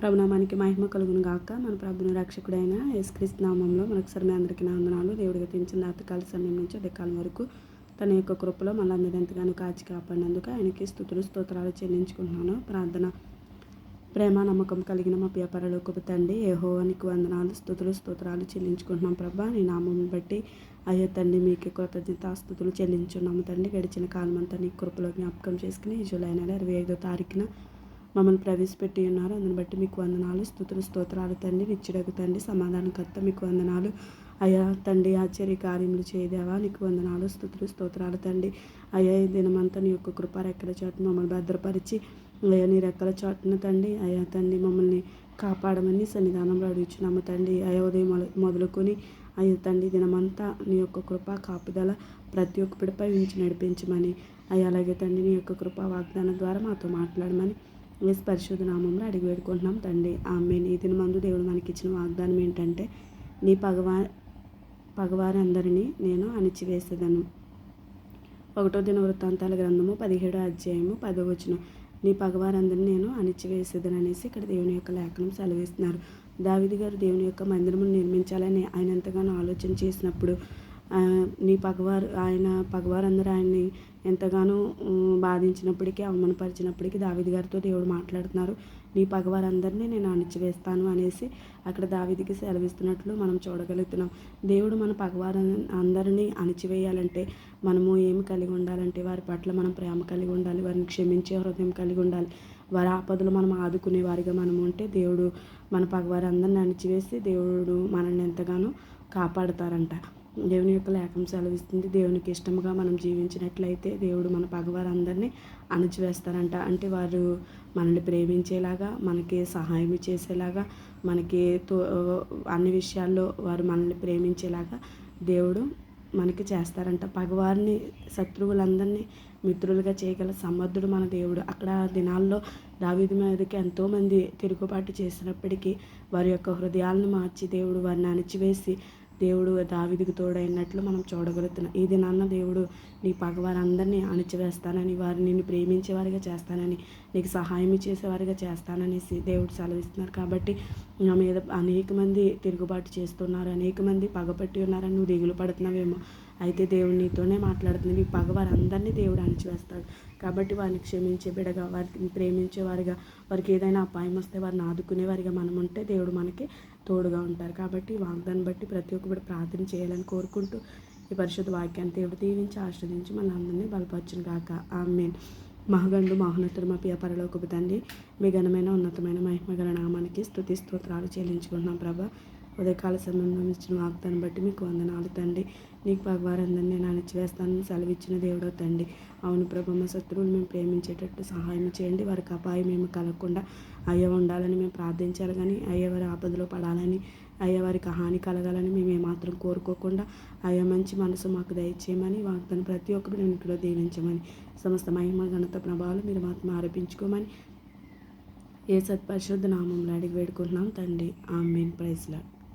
ప్రభునామానికి మహిమ కలుగును గాక. మన ప్రభుని రక్షకుడైన యేసుక్రీస్తు నామంలో మనకు మీ అందరికీ నాందనాలు దేవుడికి తెంచిన రాతకాల సమయం నుంచి అధికాలం వరకు తన యొక్క కృపలో మనందరూ ఎంతగానో కాచి కాపాడినందుకు ఆయనకి స్థుతులు స్తోత్రాలు చెల్లించుకుంటున్నాను. ప్రార్థన ప్రేమ నమ్మకం కలిగిన మా వ్యాపారలోకి తండ్రి ఏహోవానికి వందనాలు స్థుతులు స్తోత్రాలు చెల్లించుకుంటున్నాం ప్రభా. నీ నామం బట్టి అయ్యో తండ్రి మీకు కృతజ్ఞత స్థుతులు చెల్లించున్నాము తండ్రి. గడిచిన కాలం అంతా నీ కృపలో జ్ఞాపకం చేసుకుని జూలై నెల ఇరవై ఐదో తారీఖున మమ్మల్ని ప్రవేశపెట్టి ఉన్నారు. అందుని బట్టి మీకు వందనాలు. స్థుతులు స్తోత్రాలు తండ్రి. నిచ్చిడకు తండ్రి. సమాధానకర్త మీకు వందనాలు. అయ్యా తండ్రి ఆశ్చర్య కార్యములు చేయదేవా? నీకు వందనాలు స్థుతులు స్తోత్రాలు తండ్రి. అయ్యా ఈ దినమంతా నీ యొక్క కృప రెక్కల చాటు మమ్మల్ని భద్రపరిచి అయ్యా నీ రెక్కల చాటున తండ్రి. అయ్యా తండ్రి మమ్మల్ని కాపాడమని సన్నిధానంలో అడుగుచున్నాము తండ్రి. అయ్యా ఉదయం మొదలుకొని అయ్యా తండ్రి దినమంతా నీ యొక్క కృప కాపుదల ప్రతి ఒక్క పిడిపై ఉంచి నడిపించమని. అయ్యా అలాగే తండ్రి నీ యొక్క కృపా వాగ్దానం ద్వారా మాతో మాట్లాడమని మిస్ పరిశుద్ధ నామంలో అడిగి వేడుకుంటున్నాం తండ్రి. ఆమె ఈ మందు దేవుడు మనకి ఇచ్చిన వాగ్దానం ఏంటంటే నీ పగవా పగవారందరినీ నేను అణిచివేసేదను. ఒకటో దిన వృత్తాంతాల గ్రంథము పదిహేడో అధ్యాయము పదవచనం. నీ పగవారందరినీ నేను అణిచివేసేదని అనేసి ఇక్కడ దేవుని యొక్క లేఖనం సెలవిస్తున్నారు. దావిది గారు దేవుని యొక్క మందిరమును నిర్మించాలని ఆయన ఎంతగానో ఆలోచన చేసినప్పుడు నీ పగవారు ఆయన పగవారందరూ ఆయన్ని ఎంతగానో బాధించినప్పటికీ అవమానపరిచినప్పటికీ దావిది గారితో దేవుడు మాట్లాడుతున్నారు. నీ పగవారందరినీ నేను అణిచివేస్తాను అనేసి అక్కడ దావిదికి సెలవిస్తున్నట్లు మనం చూడగలుగుతున్నాం. దేవుడు మన పగవారు అందరినీ అణిచివేయాలంటే మనము ఏమి కలిగి ఉండాలంటే వారి పట్ల మనం ప్రేమ కలిగి ఉండాలి వారిని క్షమించే హృదయం కలిగి ఉండాలి. వారి ఆపదలు మనం ఆదుకునే వారిగా మనం ఉంటే దేవుడు మన పగవారు అందరిని అణిచివేసి దేవుడు మనల్ని ఎంతగానో కాపాడతారంట. దేవుని యొక్క లేఖం సెలవిస్తుంది. దేవునికి ఇష్టముగా మనం జీవించినట్లయితే దేవుడు మన పగవారందరినీ అణచివేస్తారంట. అంటే వారు మనల్ని ప్రేమించేలాగా మనకి సహాయం చేసేలాగా మనకి అన్ని విషయాల్లో వారు మనల్ని ప్రేమించేలాగా దేవుడు మనకి చేస్తారంట. పగవారిని శత్రువులందరినీ మిత్రులుగా చేయగల సమర్థుడు మన దేవుడు. అక్కడ దినాల్లో దావిది మీదకి ఎంతోమంది తిరుగుబాటు చేసినప్పటికీ వారి యొక్క హృదయాలను మార్చి దేవుడు వారిని అణిచివేసి దేవుడు దావిదికి తోడైనట్లు మనం చూడగలుగుతున్నాం. ఇది నాన్న దేవుడు నీ పగవారందరినీ అణిచివేస్తానని వారిని నిన్ను ప్రేమించేవారిగా చేస్తానని నీకు సహాయం చేసేవారిగా చేస్తాననేసి దేవుడు సెలవిస్తున్నారు. కాబట్టి నా మీద అనేక మంది తిరుగుబాటు చేస్తున్నారు అనేక మంది పగపట్టి ఉన్నారని నువ్వు దిగులు పడుతున్నావేమో. అయితే దేవుడు నీతోనే మాట్లాడుతుంది. నీ పగవారందరినీ దేవుడు అణిచివేస్తాడు. కాబట్టి వారిని క్షమించే బిడగా వారిని ప్రేమించేవారిగా వారికి ఏదైనా అపాయం వస్తే వారిని ఆదుకునేవారిగా మనం ఉంటే దేవుడు మనకి తోడుగా ఉంటారు. కాబట్టి వాగ్దాన్ని బట్టి ప్రతి ఒక్కరు ప్రార్థన చేయాలని కోరుకుంటూ ఈ పరిశుద్ధ వాక్యాన్ని దేవుడు దీవించి ఆశ్రదించి మన అందరినీ బలపరచును కాక ఆమెన్. మహగండు మహోన్నతుడు మా పియ పరలోకపు తండ్రి మీ ఘనమైన ఉన్నతమైన మహిమగల నామానికి స్థుతి స్తోత్రాలు చెల్లించుకుంటున్నాం ప్రభా. ఉదయకాల సమయంలో ఇచ్చిన వాగ్దాన్ని బట్టి మీకు వందనాలు తండ్రి. నీకు పగవారందరినీ నేను అణచివేస్తానని సెలవిచ్చిన దేవుడో తండ్రి. అవును ప్రభు మా శత్రువులు మేము ప్రేమించేటట్టు సహాయం చేయండి. వారికి అపాయం ఏమి కలగకుండా అయ్య ఉండాలని మేము ప్రార్థించాలి కానీ అయ్య వారి ఆపదలో పడాలని అయ్యా వారికి హాని కలగాలని మేము ఏమాత్రం కోరుకోకుండా అయ్య మంచి మనసు మాకు దయచేయమని వాగ్దాన్ని ప్రతి ఒక్కరు ఇంట్లో దీవించమని సమస్త మహిమ ఘనత ప్రభావాలు మీరు మాత్రం ఆరోపించుకోమని ఏ సత్పరిశుద్ధ నామంలో అడిగి వేడుకుంటున్నాం తండ్రి. ఆమెన్. ప్రైజ్లాడ్